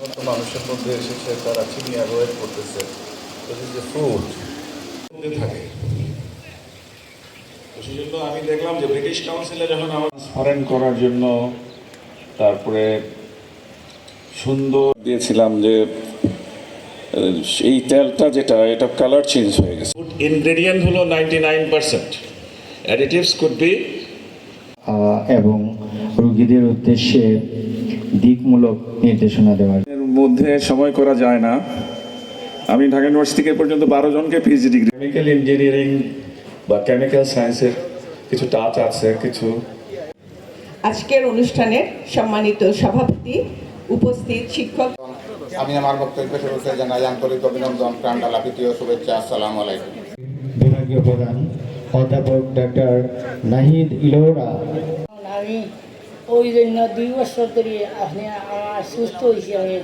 মানুষের মধ্যে এসেছে তারা চিনি অ্যাভয়েড করতেছে। থাকে। আমি দেখলাম যে ব্রিটিশ কাউন্সিলে যখন করার জন্য তারপরে সুন্দর দিয়েছিলাম যে, এই তেলটা যেটা, এটা কালার চেঞ্জ হয়ে গেছে। ইনগ্রেডিয়েন্ট হলো নাইনটি নাইন পার্সেন্ট এবং রোগীদের উদ্দেশ্যে দিকমূলক নির্দেশনা দেওয়ার মধ্যে সময় করা যায় না। আমি ঢাকা ইউনিভার্সিটি থেকে পর্যন্ত বারো জনকে পিএইচডি ডিগ্রি কেমিক্যাল ইঞ্জিনিয়ারিং বা কেমিক্যাল সায়েন্সের কিছু টাচ আছে কিছু আজকের অনুষ্ঠানের সম্মানিত সভাপতি উপস্থিত শিক্ষক আমি আমার বক্তব্য শুরুতে জানাই আন্তরিক অভিনন্দন প্রাণডালা প্রীতীয় শুভেচ্ছা আসসালামু আলাইকুম। বিভাগীয় প্রধান অধ্যাপক ডক্টর নাহিদ ইলোরা। আমি ওই জন্য দুই বছর ধরে আপনি আমার সুস্থ হয়েছি আমি